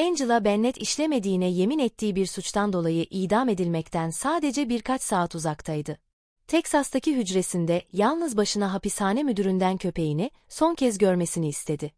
Angela Bennett işlemediğine yemin ettiği bir suçtan dolayı idam edilmekten sadece birkaç saat uzaktaydı. Teksas'taki hücresinde yalnız başına hapishane müdüründen köpeğini son kez görmesini istedi.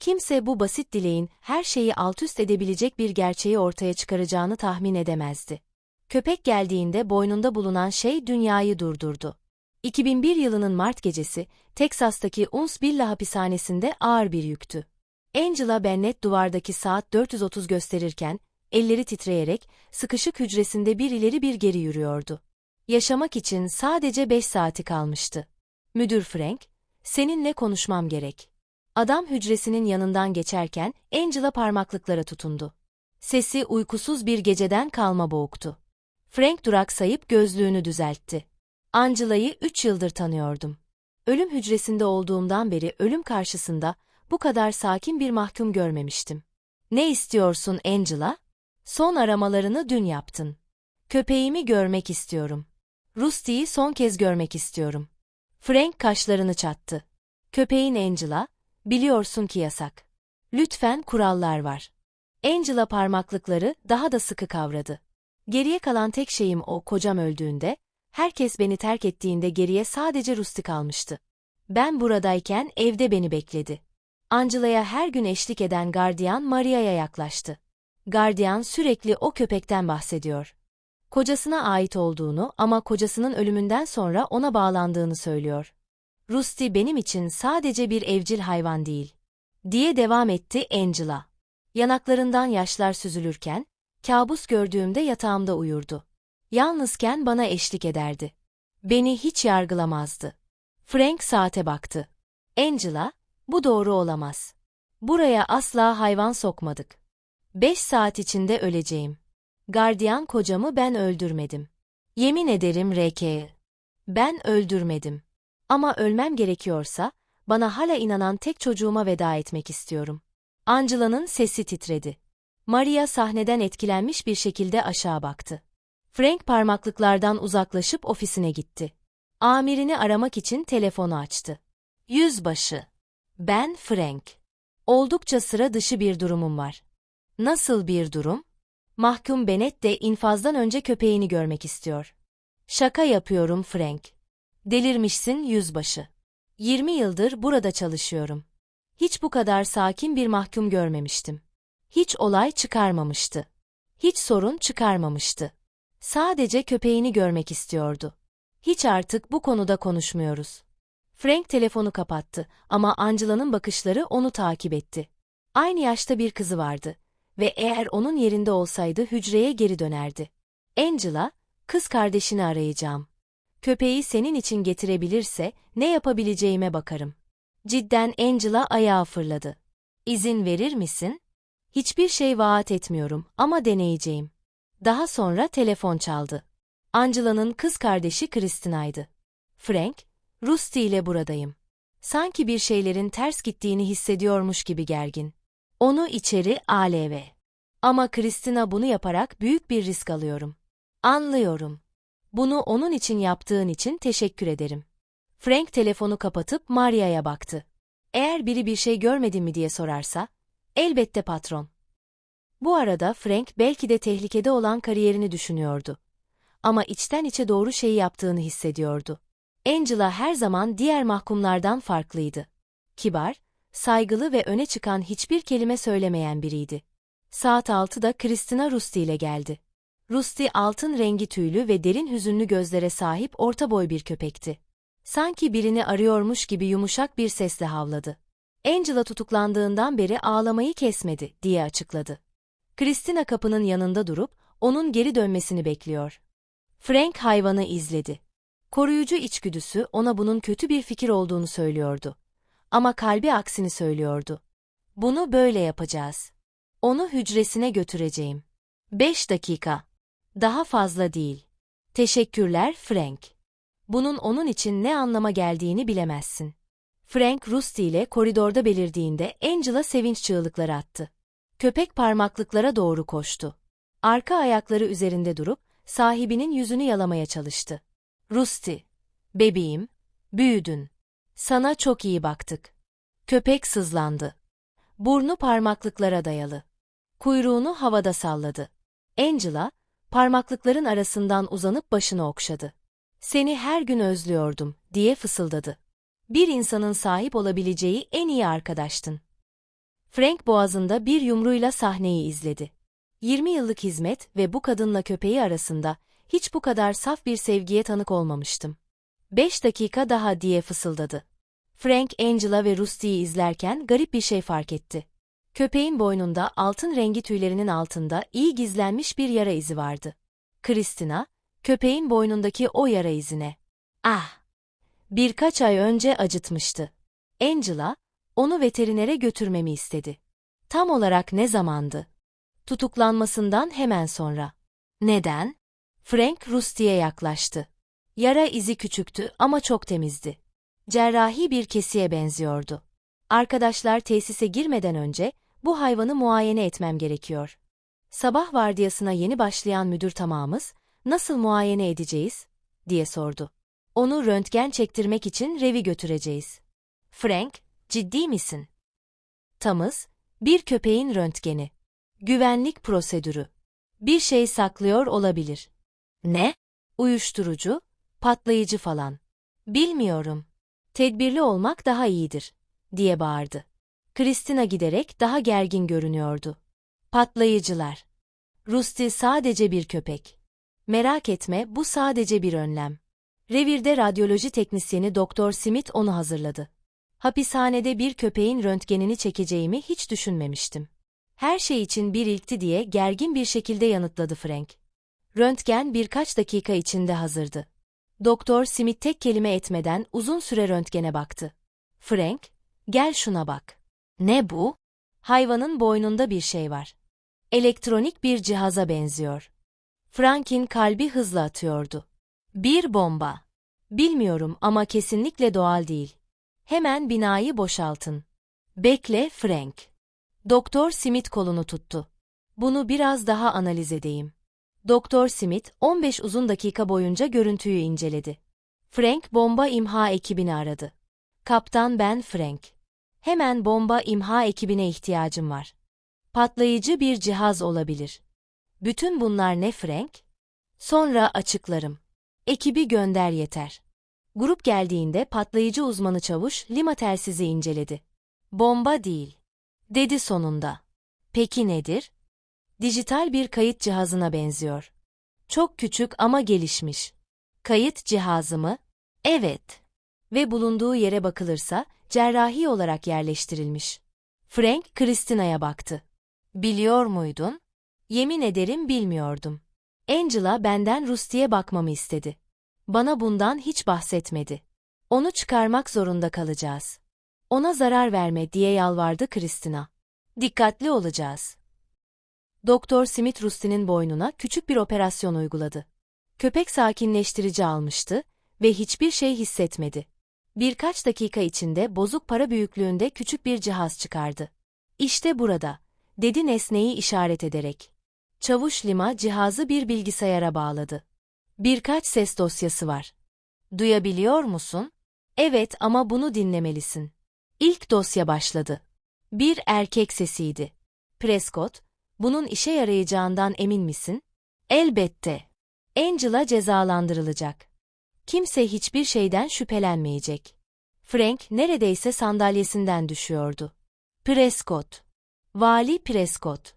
Kimse bu basit dileğin her şeyi altüst edebilecek bir gerçeği ortaya çıkaracağını tahmin edemezdi. Köpek geldiğinde boynunda bulunan şey dünyayı durdurdu. 2001 yılının Mart gecesi, Teksas'taki Huntsville hapishanesinde ağır bir yüktü. Angela Bennett duvardaki saat 430 gösterirken, elleri titreyerek, sıkışık hücresinde bir ileri bir geri yürüyordu. Yaşamak için sadece 5 saati kalmıştı. Müdür Frank, seninle konuşmam gerek. Adam hücresinin yanından geçerken Angela parmaklıklara tutundu. Sesi uykusuz bir geceden kalma boğuktu. Frank duraksayıp gözlüğünü düzeltti. Angela'yı üç yıldır tanıyordum. Ölüm hücresinde olduğumdan beri ölüm karşısında bu kadar sakin bir mahkum görmemiştim. Ne istiyorsun Angela? Son aramalarını dün yaptın. Köpeğimi görmek istiyorum. Rusty'yi son kez görmek istiyorum. Frank kaşlarını çattı. Köpeğin Angela, biliyorsun ki yasak. Lütfen kurallar var. Angela parmaklıkları daha da sıkı kavradı. Geriye kalan tek şeyim o kocam öldüğünde, herkes beni terk ettiğinde geriye sadece Rusty kalmıştı. Ben buradayken evde beni bekledi. Angela'ya her gün eşlik eden gardiyan Maria'ya yaklaştı. Gardiyan sürekli o köpekten bahsediyor. Kocasına ait olduğunu ama kocasının ölümünden sonra ona bağlandığını söylüyor. Rusty benim için sadece bir evcil hayvan değil. Diye devam etti Angela. Yanaklarından yaşlar süzülürken, kabus gördüğümde yatağımda uyurdu. Yalnızken bana eşlik ederdi. Beni hiç yargılamazdı. Frank saate baktı. Angela, bu doğru olamaz. Buraya asla hayvan sokmadık. Beş saat içinde öleceğim. Gardiyan kocamı ben öldürmedim. Yemin ederim R.K. Ben öldürmedim. Ama ölmem gerekiyorsa, bana hala inanan tek çocuğuma veda etmek istiyorum. Angela'nın sesi titredi. Maria sahneden etkilenmiş bir şekilde aşağı baktı. Frank parmaklıklardan uzaklaşıp ofisine gitti. Amirini aramak için telefonu açtı. Yüzbaşı. Ben Frank. Oldukça sıra dışı bir durumum var. Nasıl bir durum? Mahkum Bennett de infazdan önce köpeğini görmek istiyor. Şaka yapıyorum Frank. Delirmişsin yüzbaşı. 20 yıldır burada çalışıyorum. Hiç bu kadar sakin bir mahkum görmemiştim. Hiç olay çıkarmamıştı. Hiç sorun çıkarmamıştı. Sadece köpeğini görmek istiyordu. Hiç artık bu konuda konuşmuyoruz. Frank telefonu kapattı ama Angela'nın bakışları onu takip etti. Aynı yaşta bir kızı vardı ve eğer onun yerinde olsaydı hücreye geri dönerdi. Angela, kız kardeşini arayacağım. Köpeği senin için getirebilirse ne yapabileceğime bakarım. Cidden Angela ayağa fırladı. İzin verir misin? Hiçbir şey vaat etmiyorum ama deneyeceğim. Daha sonra telefon çaldı. Angela'nın kız kardeşi Christina'ydı. Frank, Rusty ile buradayım. Sanki bir şeylerin ters gittiğini hissediyormuş gibi gergin. Onu içeri ALV. Ama Christina bunu yaparak büyük bir risk alıyorum. Anlıyorum. Bunu onun için yaptığın için teşekkür ederim. Frank telefonu kapatıp Maria'ya baktı. Eğer biri bir şey görmedin mi diye sorarsa, elbette patron. Bu arada Frank belki de tehlikede olan kariyerini düşünüyordu. Ama içten içe doğru şeyi yaptığını hissediyordu. Angela her zaman diğer mahkumlardan farklıydı. Kibar, saygılı ve öne çıkan hiçbir kelime söylemeyen biriydi. Saat 6'da Christina Rusty ile geldi. Rusty altın rengi tüylü ve derin hüzünlü gözlere sahip orta boy bir köpekti. Sanki birini arıyormuş gibi yumuşak bir sesle havladı. Angela tutuklandığından beri ağlamayı kesmedi diye açıkladı. Christina kapının yanında durup onun geri dönmesini bekliyor. Frank hayvanı izledi. Koruyucu içgüdüsü ona bunun kötü bir fikir olduğunu söylüyordu. Ama kalbi aksini söylüyordu. Bunu böyle yapacağız. Onu hücresine götüreceğim. Beş dakika. Daha fazla değil. Teşekkürler Frank. Bunun onun için ne anlama geldiğini bilemezsin. Frank Rusty ile koridorda belirdiğinde Angela sevinç çığlıkları attı. Köpek parmaklıklara doğru koştu. Arka ayakları üzerinde durup sahibinin yüzünü yalamaya çalıştı. Rusty, bebeğim, büyüdün. Sana çok iyi baktık. Köpek sızlandı. Burnu parmaklıklara dayalı. Kuyruğunu havada salladı. Angela, parmaklıkların arasından uzanıp başını okşadı. Seni her gün özlüyordum, diye fısıldadı. Bir insanın sahip olabileceği en iyi arkadaştın. Frank boğazında bir yumruğuyla sahneyi izledi. 20 yıllık hizmet ve bu kadınla köpeği arasında hiç bu kadar saf bir sevgiye tanık olmamıştım. Beş dakika daha diye fısıldadı. Frank, Angela ve Rusty'yi izlerken garip bir şey fark etti. Köpeğin boynunda altın rengi tüylerinin altında iyi gizlenmiş bir yara izi vardı. Christina, köpeğin boynundaki o yara izine. Ah! Birkaç ay önce acıtmıştı. Angela, onu veterinere götürmemi istedi. Tam olarak ne zamandı? Tutuklanmasından hemen sonra. Neden? Frank Rusty'ye yaklaştı. Yara izi küçüktü ama çok temizdi. Cerrahi bir kesiye benziyordu. Arkadaşlar tesise girmeden önce bu hayvanı muayene etmem gerekiyor. Sabah vardiyasına yeni başlayan müdür tamamız, nasıl muayene edeceğiz? diye sordu. Onu röntgen çektirmek için revi götüreceğiz. Frank, ciddi misin? Tamız, bir köpeğin röntgeni. Güvenlik prosedürü. Bir şey saklıyor olabilir. Ne? Uyuşturucu, patlayıcı falan. Bilmiyorum. Tedbirli olmak daha iyidir, diye bağırdı. Kristina giderek daha gergin görünüyordu. Patlayıcılar. Rusty sadece bir köpek. Merak etme, bu sadece bir önlem. Revirde radyoloji teknisyeni Doktor Smith onu hazırladı. Hapishanede bir köpeğin röntgenini çekeceğimi hiç düşünmemiştim. Her şey için bir ilkti diye gergin bir şekilde yanıtladı Frank. Röntgen birkaç dakika içinde hazırdı. Doktor Smith tek kelime etmeden uzun süre röntgene baktı. Frank, gel şuna bak. Ne bu? Hayvanın boynunda bir şey var. Elektronik bir cihaza benziyor. Frank'in kalbi hızla atıyordu. Bir bomba. Bilmiyorum ama kesinlikle doğal değil. Hemen binayı boşaltın. Bekle Frank. Doktor Smith kolunu tuttu. Bunu biraz daha analiz edeyim. Doktor Smith 15 uzun dakika boyunca görüntüyü inceledi. Frank bomba imha ekibini aradı. Kaptan ben Frank. Hemen bomba imha ekibine ihtiyacım var. Patlayıcı bir cihaz olabilir. Bütün bunlar ne Frank? Sonra açıklarım. Ekibi gönder yeter. Grup geldiğinde patlayıcı uzmanı çavuş lima telsizi inceledi. Bomba değil. Dedi sonunda. Peki nedir? Dijital bir kayıt cihazına benziyor. Çok küçük ama gelişmiş. Kayıt cihazı mı? Evet. Ve bulunduğu yere bakılırsa cerrahi olarak yerleştirilmiş. Frank, Christina'ya baktı. Biliyor muydun? Yemin ederim bilmiyordum. Angela benden Rusty'ye bakmamı istedi. Bana bundan hiç bahsetmedi. Onu çıkarmak zorunda kalacağız. Ona zarar verme diye yalvardı Christina. Dikkatli olacağız. Doktor Smith Rusty'nin boynuna küçük bir operasyon uyguladı. Köpek sakinleştirici almıştı ve hiçbir şey hissetmedi. Birkaç dakika içinde bozuk para büyüklüğünde küçük bir cihaz çıkardı. İşte burada, dedi nesneyi işaret ederek. Çavuş Lima cihazı bir bilgisayara bağladı. Birkaç ses dosyası var. Duyabiliyor musun? Evet ama bunu dinlemelisin. İlk dosya başladı. Bir erkek sesiydi. Prescott, bunun işe yarayacağından emin misin? Elbette. Angela cezalandırılacak. Kimse hiçbir şeyden şüphelenmeyecek. Frank neredeyse sandalyesinden düşüyordu. Prescott. Vali Prescott.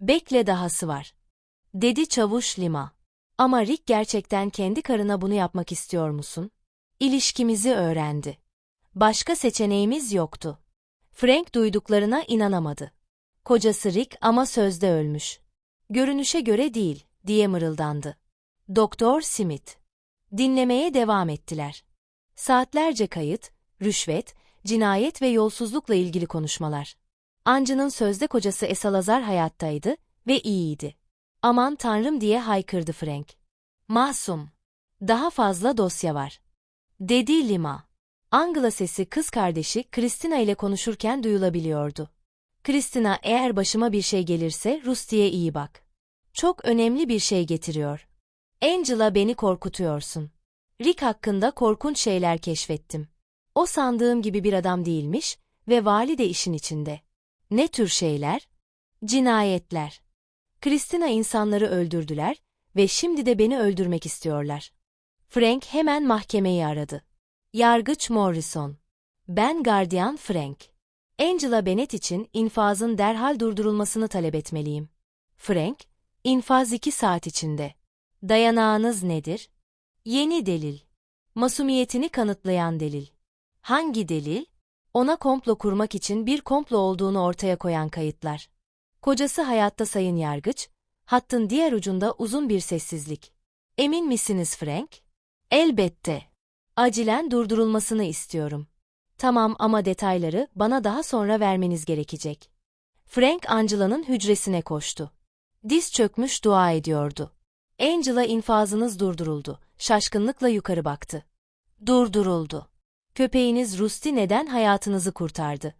Bekle dahası var. Dedi çavuş Lima. Ama Rick gerçekten kendi karına bunu yapmak istiyor musun? İlişkimizi öğrendi. Başka seçeneğimiz yoktu. Frank duyduklarına inanamadı. Kocası Rick ama sözde ölmüş. Görünüşe göre değil, diye mırıldandı. Doktor Smith. Dinlemeye devam ettiler. Saatlerce kayıt, rüşvet, cinayet ve yolsuzlukla ilgili konuşmalar. Ancı'nın sözde kocası Esalazar hayattaydı ve iyiydi. Aman tanrım diye haykırdı Frank. Masum. Daha fazla dosya var. Dedi Lima. Angela sesi kız kardeşi Christina ile konuşurken duyulabiliyordu. Christina eğer başıma bir şey gelirse Rusty'ye iyi bak. Çok önemli bir şey getiriyor. Angela beni korkutuyorsun. Rick hakkında korkunç şeyler keşfettim. O sandığım gibi bir adam değilmiş ve vali de işin içinde. Ne tür şeyler? Cinayetler. Christina insanları öldürdüler ve şimdi de beni öldürmek istiyorlar. Frank hemen mahkemeyi aradı. Yargıç Morrison. Ben gardiyan Frank. Angela Bennett için infazın derhal durdurulmasını talep etmeliyim. Frank, infaz iki saat içinde. Dayanağınız nedir? Yeni delil. Masumiyetini kanıtlayan delil. Hangi delil? Ona komplo kurmak için bir komplo olduğunu ortaya koyan kayıtlar. Kocası hayatta sayın yargıç, hattın diğer ucunda uzun bir sessizlik. Emin misiniz Frank? Elbette. Acilen durdurulmasını istiyorum. Tamam ama detayları bana daha sonra vermeniz gerekecek. Frank Angela'nın hücresine koştu. Diz çökmüş dua ediyordu. Angela infazınız durduruldu. Şaşkınlıkla yukarı baktı. Durduruldu. Köpeğiniz Rusty neden hayatınızı kurtardı?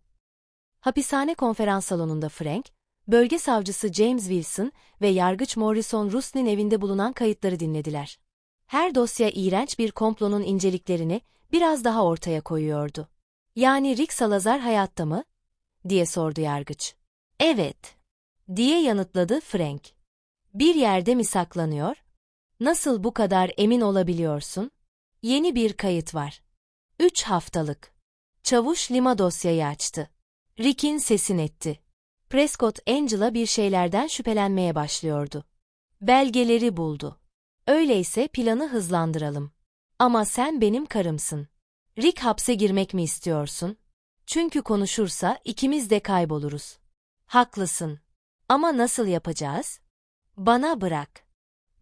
Hapishane konferans salonunda Frank, bölge savcısı James Wilson ve yargıç Morrison Rusty'nin evinde bulunan kayıtları dinlediler. Her dosya iğrenç bir komplonun inceliklerini biraz daha ortaya koyuyordu. Yani Rick Salazar hayatta mı? diye sordu yargıç. Evet, diye yanıtladı Frank. Bir yerde mi saklanıyor? Nasıl bu kadar emin olabiliyorsun? Yeni bir kayıt var. Üç haftalık. Çavuş Lima dosyayı açtı. Rick'in sesin etti. Prescott Angela bir şeylerden şüphelenmeye başlıyordu. Belgeleri buldu. Öyleyse planı hızlandıralım. Ama sen benim karımsın. Rick hapse girmek mi istiyorsun? Çünkü konuşursa ikimiz de kayboluruz. Haklısın. Ama nasıl yapacağız? Bana bırak.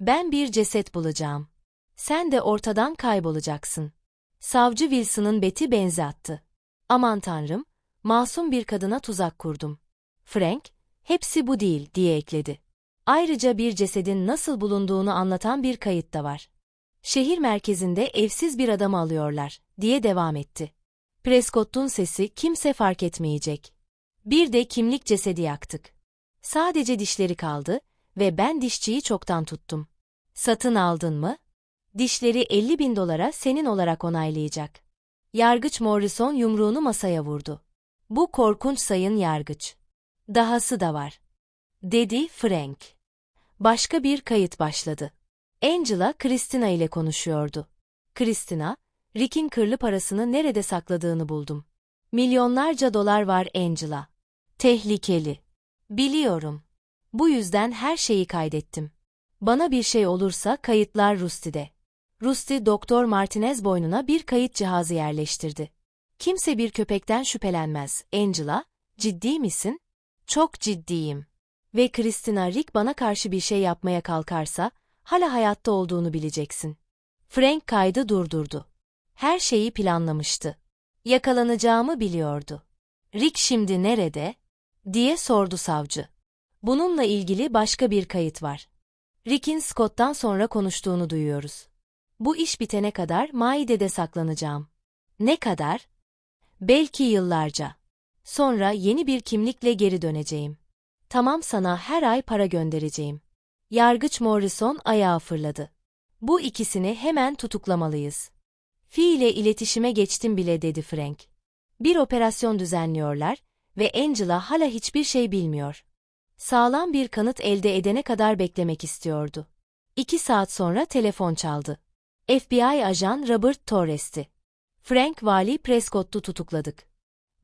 Ben bir ceset bulacağım. Sen de ortadan kaybolacaksın. Savcı Wilson'ın beti benzi attı. Aman tanrım, masum bir kadına tuzak kurdum. Frank, hepsi bu değil diye ekledi. Ayrıca bir cesedin nasıl bulunduğunu anlatan bir kayıt da var. Şehir merkezinde evsiz bir adamı alıyorlar, diye devam etti. Prescott'un sesi kimse fark etmeyecek. Bir de kimlik cesedi yaktık. Sadece dişleri kaldı ve ben dişçiyi çoktan tuttum. Satın aldın mı? Dişleri 50 bin dolara senin olarak onaylayacak. Yargıç Morrison yumruğunu masaya vurdu. Bu korkunç sayın yargıç. Dahası da var. Dedi Frank. Başka bir kayıt başladı. Angela, Christina ile konuşuyordu. Christina, Rick'in kırlı parasını nerede sakladığını buldum. Milyonlarca dolar var Angela. Tehlikeli. Biliyorum. Bu yüzden her şeyi kaydettim. Bana bir şey olursa kayıtlar Rusty'de. Rusty Doktor Martinez boynuna bir kayıt cihazı yerleştirdi. Kimse bir köpekten şüphelenmez. Angela, ciddi misin? Çok ciddiyim. Ve Christina Rick bana karşı bir şey yapmaya kalkarsa, hala hayatta olduğunu bileceksin. Frank kaydı durdurdu. Her şeyi planlamıştı. Yakalanacağımı biliyordu. Rick şimdi nerede? diye sordu savcı. Bununla ilgili başka bir kayıt var. Rick'in Scott'tan sonra konuştuğunu duyuyoruz. Bu iş bitene kadar Maide'de saklanacağım. Ne kadar? Belki yıllarca. Sonra yeni bir kimlikle geri döneceğim. Tamam sana her ay para göndereceğim. Yargıç Morrison ayağa fırladı. Bu ikisini hemen tutuklamalıyız. Fi ile iletişime geçtim bile dedi Frank. Bir operasyon düzenliyorlar ve Angela hala hiçbir şey bilmiyor. Sağlam bir kanıt elde edene kadar beklemek istiyordu. İki saat sonra telefon çaldı. FBI ajan Robert Torres'ti. Frank Vali Prescott'u tutukladık.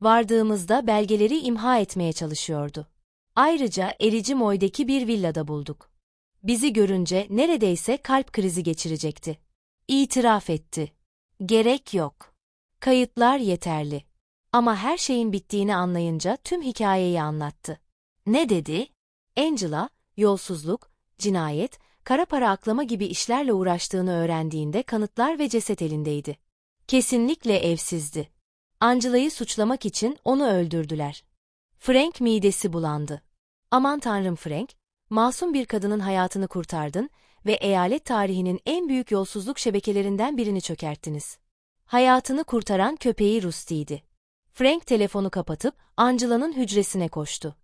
Vardığımızda belgeleri imha etmeye çalışıyordu. Ayrıca Erici Moy'daki bir villada bulduk. Bizi görünce neredeyse kalp krizi geçirecekti. İtiraf etti. Gerek yok. Kayıtlar yeterli. Ama her şeyin bittiğini anlayınca tüm hikayeyi anlattı. Ne dedi? Angela, yolsuzluk, cinayet, kara para aklama gibi işlerle uğraştığını öğrendiğinde kanıtlar ve ceset elindeydi. Kesinlikle evsizdi. Angela'yı suçlamak için onu öldürdüler. Frank midesi bulandı. Aman tanrım Frank, masum bir kadının hayatını kurtardın ve eyalet tarihinin en büyük yolsuzluk şebekelerinden birini çökerttiniz. Hayatını kurtaran köpeği Rusty'ydi. Frank telefonu kapatıp Angela'nın hücresine koştu.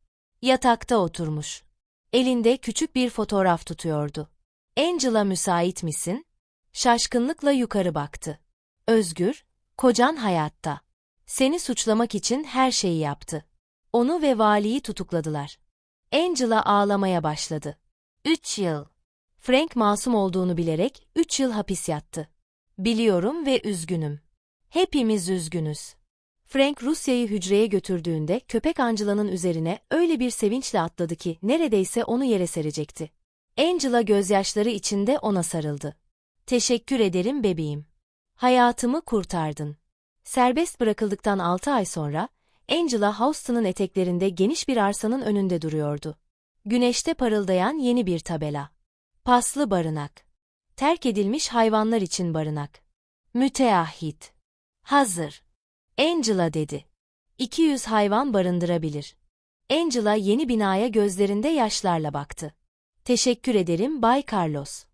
Yatakta oturmuş. Elinde küçük bir fotoğraf tutuyordu. Angela müsait misin? Şaşkınlıkla yukarı baktı. Özgür, kocan hayatta. Seni suçlamak için her şeyi yaptı. Onu ve valiyi tutukladılar. Angela ağlamaya başladı. Üç yıl. Frank masum olduğunu bilerek üç yıl hapis yattı. Biliyorum ve üzgünüm. Hepimiz üzgünüz. Frank Rusya'yı hücreye götürdüğünde köpek Angela'nın üzerine öyle bir sevinçle atladı ki neredeyse onu yere serecekti. Angela gözyaşları içinde ona sarıldı. Teşekkür ederim bebeğim. Hayatımı kurtardın. Serbest bırakıldıktan 6 ay sonra, Angela Houston'ın eteklerinde geniş bir arsanın önünde duruyordu. Güneşte parıldayan yeni bir tabela. Paslı barınak. Terk edilmiş hayvanlar için barınak. Müteahhit. Hazır. Angela dedi. 200 hayvan barındırabilir. Angela yeni binaya gözlerinde yaşlarla baktı. Teşekkür ederim Bay Carlos.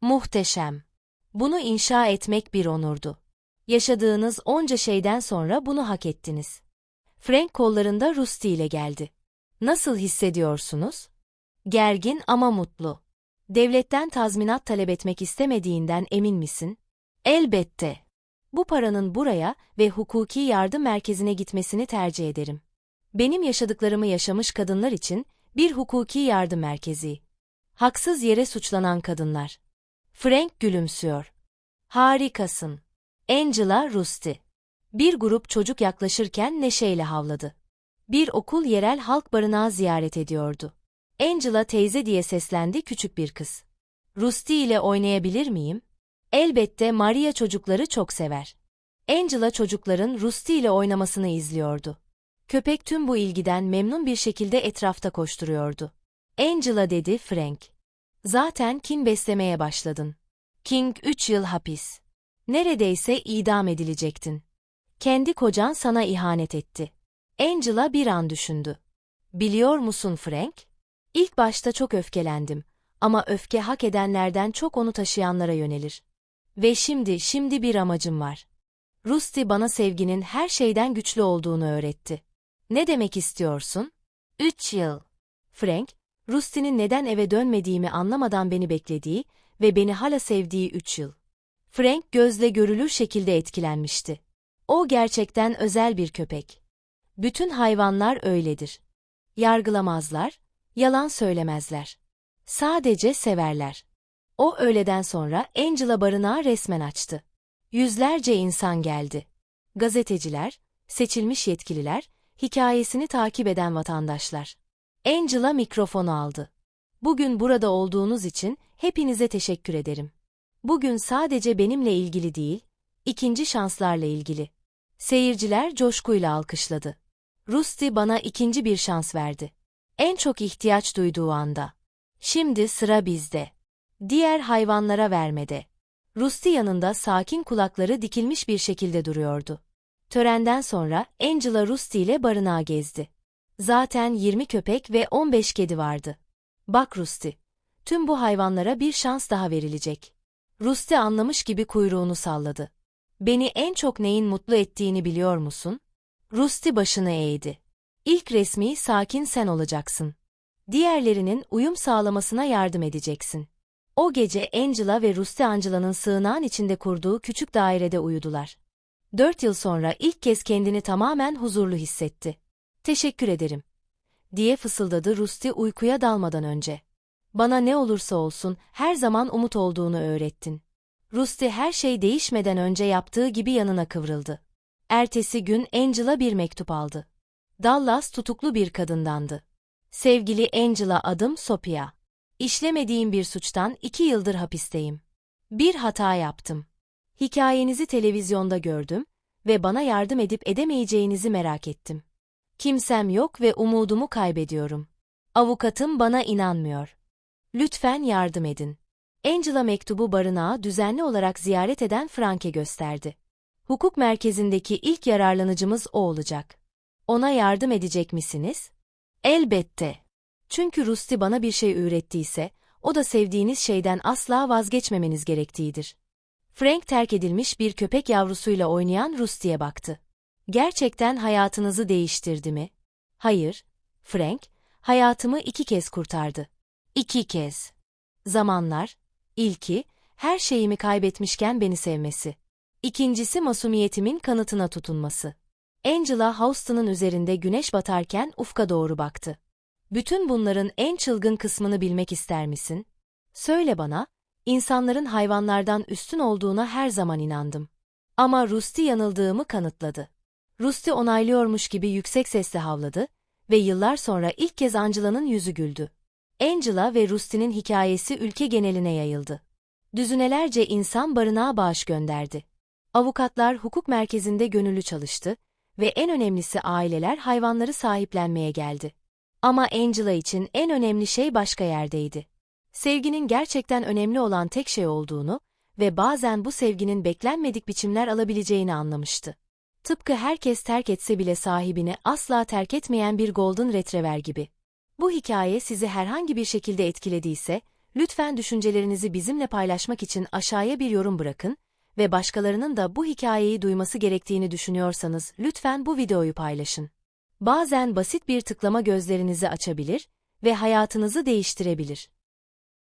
Muhteşem. Bunu inşa etmek bir onurdu. Yaşadığınız onca şeyden sonra bunu hak ettiniz. Frank kollarında Rusty ile geldi. Nasıl hissediyorsunuz? Gergin ama mutlu. Devletten tazminat talep etmek istemediğinden emin misin? Elbette. Bu paranın buraya ve hukuki yardım merkezine gitmesini tercih ederim. Benim yaşadıklarımı yaşamış kadınlar için bir hukuki yardım merkezi. Haksız yere suçlanan kadınlar. Frank gülümsüyor. Harikasın. Angela Rusty. Bir grup çocuk yaklaşırken neşeyle havladı. Bir okul yerel halk barınağı ziyaret ediyordu. Angela teyze diye seslendi küçük bir kız. Rusty ile oynayabilir miyim? Elbette Maria çocukları çok sever. Angela çocukların Rusty ile oynamasını izliyordu. Köpek tüm bu ilgiden memnun bir şekilde etrafta koşturuyordu. Angela dedi Frank. Zaten kin beslemeye başladın. King 3 yıl hapis. Neredeyse idam edilecektin. Kendi kocan sana ihanet etti. Angela bir an düşündü. Biliyor musun Frank? İlk başta çok öfkelendim ama öfke hak edenlerden çok onu taşıyanlara yönelir. Ve şimdi, şimdi bir amacım var. Rusty bana sevginin her şeyden güçlü olduğunu öğretti. Ne demek istiyorsun? Üç yıl. Frank, Rusty'nin neden eve dönmediğimi anlamadan beni beklediği ve beni hala sevdiği üç yıl. Frank gözle görülür şekilde etkilenmişti. O gerçekten özel bir köpek. Bütün hayvanlar öyledir. Yargılamazlar, yalan söylemezler. Sadece severler. O öğleden sonra Angela barınağı resmen açtı. Yüzlerce insan geldi. Gazeteciler, seçilmiş yetkililer, hikayesini takip eden vatandaşlar. Angela mikrofonu aldı. Bugün burada olduğunuz için hepinize teşekkür ederim. Bugün sadece benimle ilgili değil, ikinci şanslarla ilgili. Seyirciler coşkuyla alkışladı. Rusty bana ikinci bir şans verdi. En çok ihtiyaç duyduğu anda. Şimdi sıra bizde. Diğer hayvanlara vermede. Rusty yanında sakin kulakları dikilmiş bir şekilde duruyordu. Törenden sonra Angela Rusty ile barınağı gezdi. Zaten 20 köpek ve 15 kedi vardı. Bak Rusty, tüm bu hayvanlara bir şans daha verilecek. Rusty anlamış gibi kuyruğunu salladı. Beni en çok neyin mutlu ettiğini biliyor musun? Rusty başını eğdi. İlk resmi sakin sen olacaksın. Diğerlerinin uyum sağlamasına yardım edeceksin. O gece Angela ve Rusty Angela'nın sığınağın içinde kurduğu küçük dairede uyudular. Dört yıl sonra ilk kez kendini tamamen huzurlu hissetti. Teşekkür ederim. Diye fısıldadı Rusty uykuya dalmadan önce. Bana ne olursa olsun her zaman umut olduğunu öğrettin. Rusty her şey değişmeden önce yaptığı gibi yanına kıvrıldı. Ertesi gün Angela bir mektup aldı. Dallas tutuklu bir kadındandı. Sevgili Angela adım Sophia. İşlemediğim bir suçtan iki yıldır hapisteyim. Bir hata yaptım. Hikayenizi televizyonda gördüm ve bana yardım edip edemeyeceğinizi merak ettim. Kimsem yok ve umudumu kaybediyorum. Avukatım bana inanmıyor. Lütfen yardım edin. Angela mektubu barınağı düzenli olarak ziyaret eden Frank'e gösterdi. Hukuk merkezindeki ilk yararlanıcımız o olacak. Ona yardım edecek misiniz? Elbette. Çünkü Rusty bana bir şey öğrettiyse, o da sevdiğiniz şeyden asla vazgeçmemeniz gerektiğidir. Frank terk edilmiş bir köpek yavrusuyla oynayan Rusty'ye baktı. Gerçekten hayatınızı değiştirdi mi? Hayır, Frank, hayatımı iki kez kurtardı. İki kez. Zamanlar, ilki, her şeyimi kaybetmişken beni sevmesi. İkincisi masumiyetimin kanıtına tutunması. Angela Houston'ın üzerinde güneş batarken ufka doğru baktı. Bütün bunların en çılgın kısmını bilmek ister misin? Söyle bana, insanların hayvanlardan üstün olduğuna her zaman inandım. Ama Rusty yanıldığımı kanıtladı. Rusty onaylıyormuş gibi yüksek sesle havladı ve yıllar sonra ilk kez Angela'nın yüzü güldü. Angela ve Rusty'nin hikayesi ülke geneline yayıldı. Düzinelerce insan barınağa bağış gönderdi. Avukatlar hukuk merkezinde gönüllü çalıştı ve en önemlisi aileler hayvanları sahiplenmeye geldi. Ama Angela için en önemli şey başka yerdeydi. Sevginin gerçekten önemli olan tek şey olduğunu ve bazen bu sevginin beklenmedik biçimler alabileceğini anlamıştı. Tıpkı herkes terk etse bile sahibini asla terk etmeyen bir Golden Retriever gibi. Bu hikaye sizi herhangi bir şekilde etkilediyse, lütfen düşüncelerinizi bizimle paylaşmak için aşağıya bir yorum bırakın ve başkalarının da bu hikayeyi duyması gerektiğini düşünüyorsanız lütfen bu videoyu paylaşın. Bazen basit bir tıklama gözlerinizi açabilir ve hayatınızı değiştirebilir.